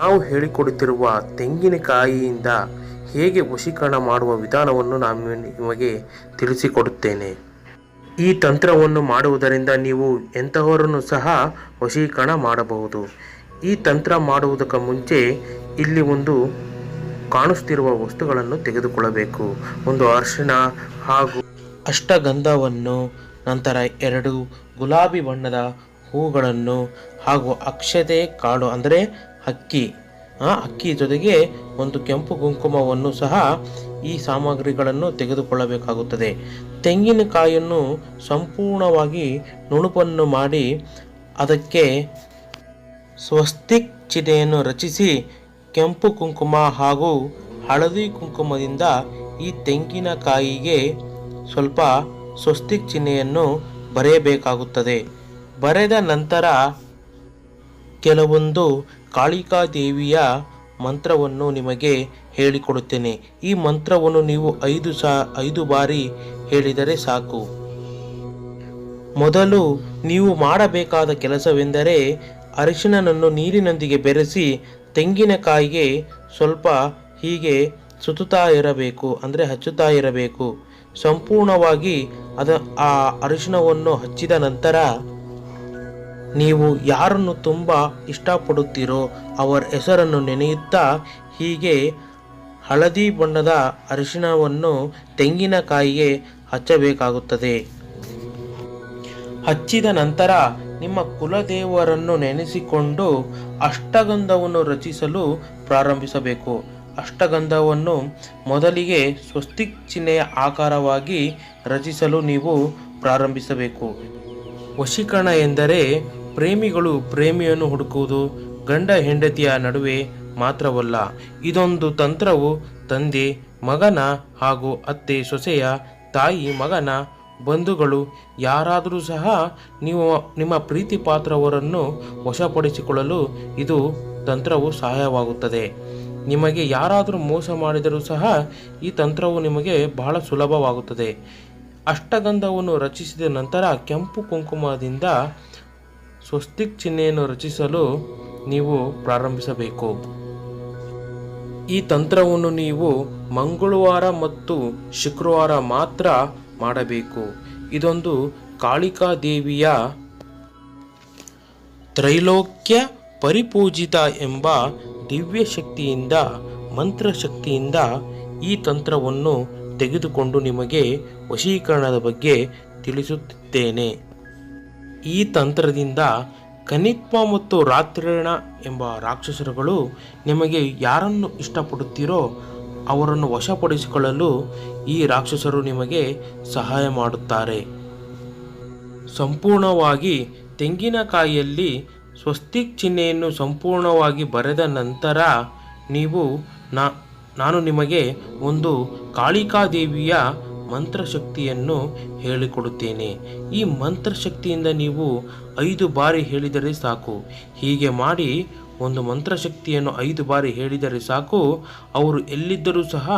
ನಾವು ಹೇಳಿಕೊಡುತ್ತಿರುವ ತೆಂಗಿನಕಾಯಿಯಿಂದ ಹೇಗೆ ವಶೀಕರಣ ಮಾಡುವ ವಿಧಾನವನ್ನು ನಾನು ನಿಮಗೆ ತಿಳಿಸಿಕೊಡುತ್ತೇನೆ. ಈ ತಂತ್ರವನ್ನು ಮಾಡುವುದರಿಂದ ನೀವು ಎಂತಹವರನ್ನು ಸಹ ವಶೀಕರಣ ಮಾಡಬಹುದು. ಈ ತಂತ್ರ ಮಾಡುವುದಕ್ಕೆ ಮುಂಚೆ ಇಲ್ಲಿ ಒಂದು ಕಾಣಿಸ್ತಿರುವ ವಸ್ತುಗಳನ್ನು ತೆಗೆದುಕೊಳ್ಳಬೇಕು. ಒಂದು ಅರಿಶಿಣ ಹಾಗೂ ಅಷ್ಟಗಂಧವನ್ನು, ನಂತರ ಎರಡು ಗುಲಾಬಿ ಬಣ್ಣದ ಹೂಗಳನ್ನು ಹಾಗೂ ಅಕ್ಷತೆ ಕಾಳು ಅಂದರೆ ಅಕ್ಕಿ ಆ ಅಕ್ಕಿ ಜೊತೆಗೆ ಒಂದು ಕೆಂಪು ಕುಂಕುಮವನ್ನು ಸಹ ಈ ಸಾಮಗ್ರಿಗಳನ್ನು ತೆಗೆದುಕೊಳ್ಳಬೇಕಾಗುತ್ತದೆ. ತೆಂಗಿನಕಾಯಿಯನ್ನು ಸಂಪೂರ್ಣವಾಗಿ ನುಣುಪನ್ನು ಮಾಡಿ ಅದಕ್ಕೆ ಸ್ವಸ್ತಿಕ್ ಚಿಹ್ನೆಯನ್ನು ರಚಿಸಿ ಕೆಂಪು ಕುಂಕುಮ ಹಾಗೂ ಹಳದಿ ಕುಂಕುಮದಿಂದ ಈ ತೆಂಗಿನಕಾಯಿಗೆ ಸ್ವಲ್ಪ ಸ್ವಸ್ತಿಕ್ ಚಿಹ್ನೆಯನ್ನು ಬರೆಯಬೇಕಾಗುತ್ತದೆ. ಬರೆದ ನಂತರ ಕೆಲವೊಂದು ಕಾಳಿಕಾ ದೇವಿಯ ಮಂತ್ರವನ್ನು ನಿಮಗೆ ಹೇಳಿಕೊಡುತ್ತೇನೆ. ಈ ಮಂತ್ರವನ್ನು ನೀವು ಐದು ಸಾ, ಐದು ಬಾರಿ ಹೇಳಿದರೆ ಸಾಕು. ಮೊದಲು ನೀವು ಮಾಡಬೇಕಾದ ಕೆಲಸವೆಂದರೆ ಅರಿಶಿಣನನ್ನು ನೀರಿನೊಂದಿಗೆ ಬೆರೆಸಿ ತೆಂಗಿನಕಾಯಿಗೆ ಸ್ವಲ್ಪ ಹೀಗೆ ಸುತ್ತುತ್ತಾ ಇರಬೇಕು, ಅಂದರೆ ಹಚ್ಚುತ್ತಾ ಇರಬೇಕು. ಸಂಪೂರ್ಣವಾಗಿ ಅದ, ಆ ಅರಿಶಿಣವನ್ನು ಹಚ್ಚಿದ ನಂತರ ನೀವು ಯಾರನ್ನು ತುಂಬ ಇಷ್ಟಪಡುತ್ತೀರೋ ಅವರ ಹೆಸರನ್ನು ನೆನೆಯುತ್ತಾ ಹೀಗೆ ಹಳದಿ ಬಣ್ಣದ ಅರಿಶಿಣವನ್ನು ತೆಂಗಿನಕಾಯಿಗೆ ಹಚ್ಚಬೇಕಾಗುತ್ತದೆ. ಹಚ್ಚಿದ ನಂತರ ನಿಮ್ಮ ಕುಲದೇವರನ್ನು ನೆನೆಸಿಕೊಂಡು ಅಷ್ಟಗಂಧವನ್ನು ರಚಿಸಲು ಪ್ರಾರಂಭಿಸಬೇಕು. ಅಷ್ಟಗಂಧವನ್ನು ಮೊದಲಿಗೆ ಸ್ವಸ್ತಿಕ್ ಚಿಹ್ನೆಯ ಆಕಾರವಾಗಿ ರಚಿಸಲು ನೀವು ಪ್ರಾರಂಭಿಸಬೇಕು. ವಶೀಕರಣ ಎಂದರೆ ಪ್ರೇಮಿಗಳು ಪ್ರೇಮಿಯನ್ನು ಹುಡುಕುವುದು ಗಂಡ ಹೆಂಡತಿಯ ನಡುವೆ ಮಾತ್ರವಲ್ಲ, ಇದೊಂದು ತಂತ್ರವು ತಂದೆ, ಮಗನ ಹಾಗೂ ಅತ್ತೆ ಸೊಸೆಯ, ತಾಯಿ, ಮಗನ ಬಂಧುಗಳು. ಯಾರಾದರೂ ಸಹ ನೀವು ನಿಮ್ಮ ಪ್ರೀತಿ ಪಾತ್ರವರನ್ನು ವಶಪಡಿಸಿಕೊಳ್ಳಲು ಇದು ತಂತ್ರವು ಸಹಾಯವಾಗುತ್ತದೆ. ನಿಮಗೆ ಯಾರಾದರೂ ಮೋಸ ಮಾಡಿದರೂ ಸಹ ಈ ತಂತ್ರವು ನಿಮಗೆ ಬಹಳ ಸುಲಭವಾಗುತ್ತದೆ. ಅಷ್ಟಗಂಧವನ್ನು ರಚಿಸಿದ ನಂತರ ಕೆಂಪು ಕುಂಕುಮದಿಂದ ಸ್ವಸ್ತಿಕ್ ಚಿಹ್ನೆಯನ್ನು ರಚಿಸಲು ನೀವು ಪ್ರಾರಂಭಿಸಬೇಕು. ಈ ತಂತ್ರವನ್ನು ನೀವು ಮಂಗಳವಾರ ಮತ್ತು ಶುಕ್ರವಾರ ಮಾತ್ರ ಮಾಡಬೇಕು. ಇದೊಂದು ಕಾಳಿಕಾ ದೇವಿಯ ತ್ರೈಲೋಕ್ಯ ಪರಿಪೂಜಿತ ಎಂಬ ದಿವ್ಯ ಶಕ್ತಿಯಿಂದ, ಮಂತ್ರ ಶಕ್ತಿಯಿಂದ ಈ ತಂತ್ರವನ್ನು ತೆಗೆದುಕೊಂಡು ನಿಮಗೆ ವಶೀಕರಣದ ಬಗ್ಗೆ ತಿಳಿಸುತ್ತಿದ್ದೇನೆ. ಈ ತಂತ್ರದಿಂದ ಕನಿತ್ವ ಮತ್ತು ರಾತ್ರಿಣ ಎಂಬ ರಾಕ್ಷಸರುಗಳು ನಿಮಗೆ ಯಾರನ್ನು ಇಷ್ಟಪಡುತ್ತೀರೋ ಅವರನ್ನು ವಶಪಡಿಸಿಕೊಳ್ಳಲು ಈ ರಾಕ್ಷಸರು ನಿಮಗೆ ಸಹಾಯ ಮಾಡುತ್ತಾರೆ. ಸಂಪೂರ್ಣವಾಗಿ ತೆಂಗಿನಕಾಯಿಯಲ್ಲಿ ಸ್ವಸ್ತಿಕ್ ಚಿಹ್ನೆಯನ್ನು ಸಂಪೂರ್ಣವಾಗಿ ಬರೆದ ನಂತರ ನೀವು ನಾನು ನಿಮಗೆ ಒಂದು ಕಾಳಿಕಾದೇವಿಯ ಮಂತ್ರಶಕ್ತಿಯನ್ನು ಹೇಳಿಕೊಡುತ್ತೇನೆ. ಈ ಮಂತ್ರಶಕ್ತಿಯಿಂದ ನೀವು ಐದು ಬಾರಿ ಹೇಳಿದರೆ ಸಾಕು. ಹೀಗೆ ಮಾಡಿ ಒಂದು ಮಂತ್ರಶಕ್ತಿಯನ್ನು ಐದು ಬಾರಿ ಹೇಳಿದರೆ ಸಾಕು. ಅವರು ಎಲ್ಲಿದ್ದರೂ ಸಹ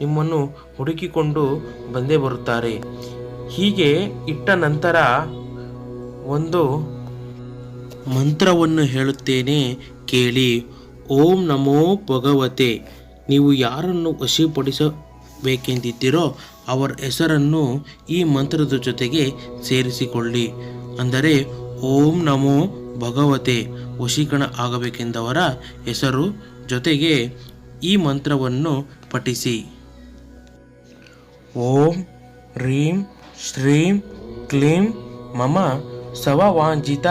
ನಿಮ್ಮನ್ನು ಹುಡುಕಿಕೊಂಡು ಬಂದೇ ಬರುತ್ತಾರೆ. ಹೀಗೆ ಇಟ್ಟ ನಂತರ ಒಂದು ಮಂತ್ರವನ್ನು ಹೇಳುತ್ತೇನೆ. ಕೇಳಿ, ಓಂ ನಮೋ ಭಗವತೆ, ನೀವು ಯಾರನ್ನು ವಶೀಪಡಿಸಬೇಕೆಂದಿದ್ದೀರೋ ಅವರ ಹೆಸರನ್ನು ಈ ಮಂತ್ರದ ಜೊತೆಗೆ ಸೇರಿಸಿಕೊಳ್ಳಿ. ಅಂದರೆ, ಓಂ ನಮೋ ಭಗವತೆ, ವಶೀಕರಣ ಆಗಬೇಕೆಂದವರ ಹೆಸರು ಜೊತೆಗೆ ಈ ಮಂತ್ರವನ್ನು ಪಠಿಸಿ. ಓಂ ಹ್ರೀಂ ಶ್ರೀಂ ಕ್ಲೀಂ ಮಮ ಸವವಾಂಜಿತ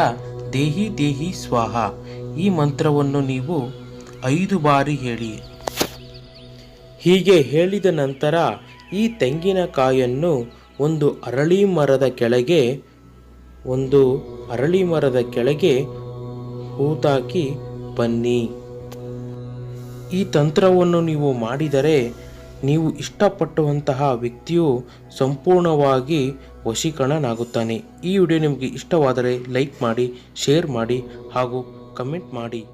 ದೇಹಿ ದೇಹಿ ಸ್ವಾಹ. ಈ ಮಂತ್ರವನ್ನು ನೀವು ಐದು ಬಾರಿ ಹೇಳಿ. ಹೀಗೆ ಹೇಳಿದ ನಂತರ ಈ ತೆಂಗಿನಕಾಯನ್ನು ಒಂದು ಅರಳಿ ಮರದ ಕೆಳಗೆ, ಒಂದು ಅರಳಿ ಮರದ ಕೆಳಗೆ ಹೂತಾಕಿ ಬನ್ನಿ. ಈ ತಂತ್ರವನ್ನು ನೀವು ಮಾಡಿದರೆ ನೀವು ಇಷ್ಟಪಟ್ಟುವಂತಹ ವ್ಯಕ್ತಿಯು ಸಂಪೂರ್ಣವಾಗಿ ವಶೀಕರಣನಾಗುತ್ತಾನೆ. ಈ ವಿಡಿಯೋ ನಿಮಗೆ ಇಷ್ಟವಾದರೆ ಲೈಕ್ ಮಾಡಿ, ಶೇರ್ ಮಾಡಿ ಹಾಗೂ ಕಮೆಂಟ್ ಮಾಡಿ.